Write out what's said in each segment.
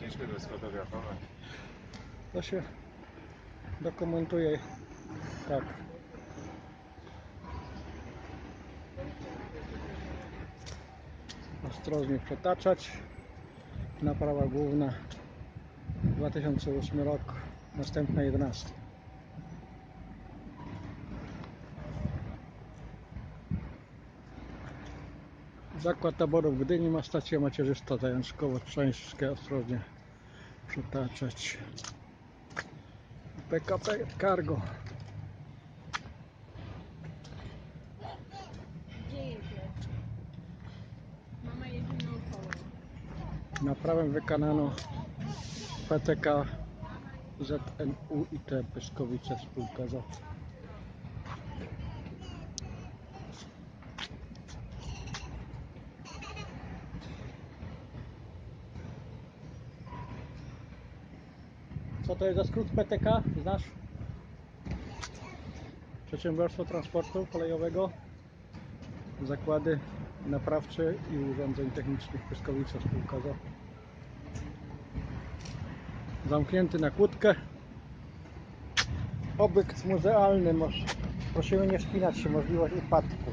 Ciężko go sfotografować. To się dokumentuje tak. Ostrożnie przetaczać. Naprawa główna 2008 rok, następna 11. Zakład taboru w Gdyni ma stację macierzystą zajączkowo Trzańskie ostrożnie przetaczać. PKP Cargo. Naprawę wykonano PTK ZNU i T Pyskowice spółka za Co to jest za skrót PTK? Znasz? Przedsiębiorstwo Transportu Kolejowego. Zakłady Naprawcze i Urządzeń Technicznych Pyskowice spółka za Zamknięty na kłódkę. Obiekt muzealny. Prosimy nie spinać się, możliwość upadku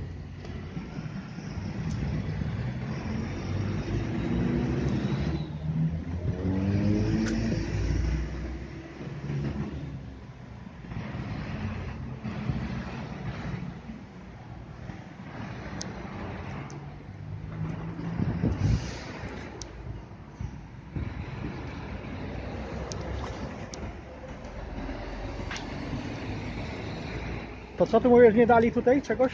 To co ty mówisz, nie dali tutaj czegoś?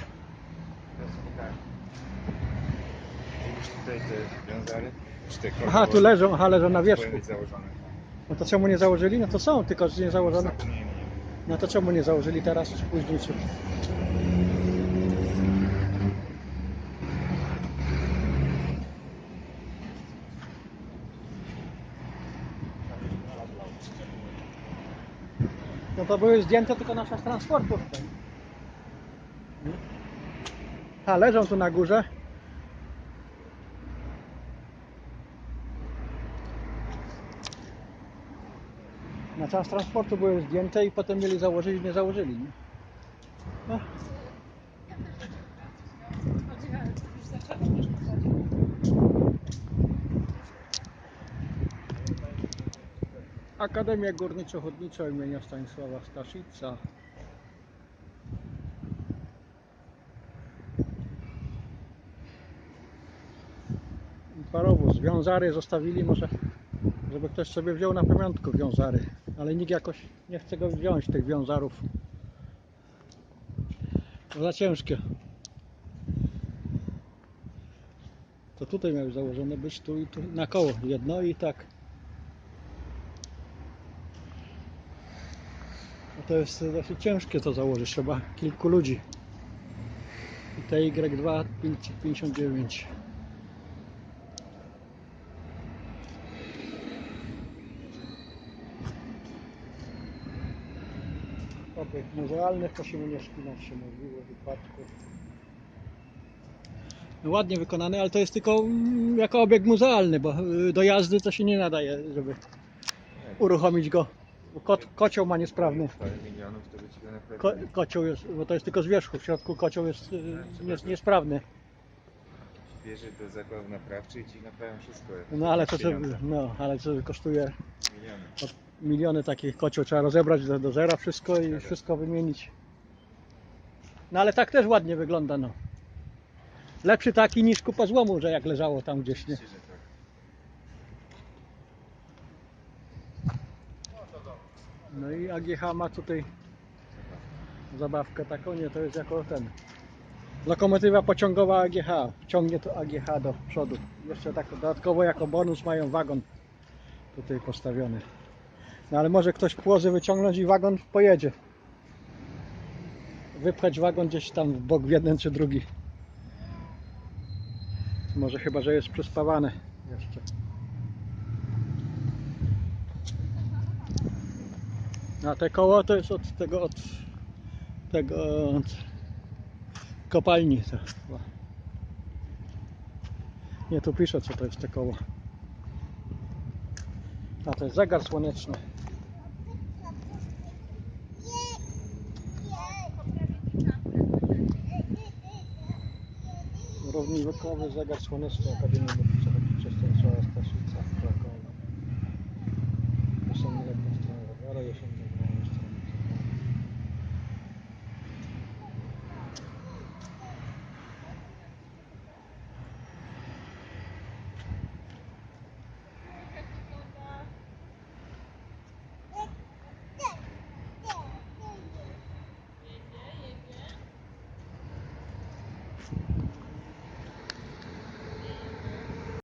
Tutaj te Aha, tu leżą, aha, leżą na wierzchu. No to czemu nie założyli? No to są, tylko że nie założone. No to czemu nie założyli teraz czy później? Czy... No to były zdjęte tylko nasze z transportu. A, leżą tu na górze. Na czas transportu były zdjęte i potem mieli założyć i nie założyli. Nie? No. Akademia Górniczo-Hutnicza imienia Stanisława Staszica. Parowóz, wiązary zostawili może, żeby ktoś sobie wziął na pamiątkę wiązary, ale nikt jakoś nie chce go wziąć, tych wiązarów. Za ciężkie. To tutaj miały założone być, tu i tu, na koło, jedno i tak. No to jest dosyć ciężkie to założyć, trzeba kilku ludzi. I TY2 559. Obiekt muzealny, prosimy nie szpinać się możliwe wypadku. No ładnie wykonany, ale to jest tylko mm, jako obiekt muzealny, bo y, do jazdy to się nie nadaje, żeby uruchomić go. Bo kot, kocioł ma niesprawny. To. Ko, kocioł jest, bo to jest tylko z wierzchu, w środku kocioł jest y, nies, niesprawny. Bierze do zakładów naprawczych i ci naprawią wszystko. No ale co, no, ale co kosztuje Miliony. Miliony takich kocioł, trzeba rozebrać do, do zera wszystko i wszystko wymienić. No ale tak też ładnie wygląda, no. Lepszy taki niż kupa złomu, że jak leżało tam gdzieś, nie? Tak. No i AGH ma tutaj zabawkę taką, nie, to jest jako ten. Lokomotywa pociągowa AGH, ciągnie to AGH do przodu. Jeszcze tak dodatkowo jako bonus mają wagon tutaj postawiony. No ale może ktoś płozy wyciągnąć i wagon pojedzie. Wypchać wagon gdzieś tam w bok w jeden czy drugi. Może chyba, że jest przyspawane jeszcze. A te koło to jest od tego, od tego, od kopalni. To. chyba. Nie, tu pisze co to jest te koło. A to jest zegar słoneczny. Równi Wokłowy, Zegar Słoneczny, Akademia Medyczna Lotnicza Stanisława Staszica w Krakowie. 8 lat powstała, ale jesień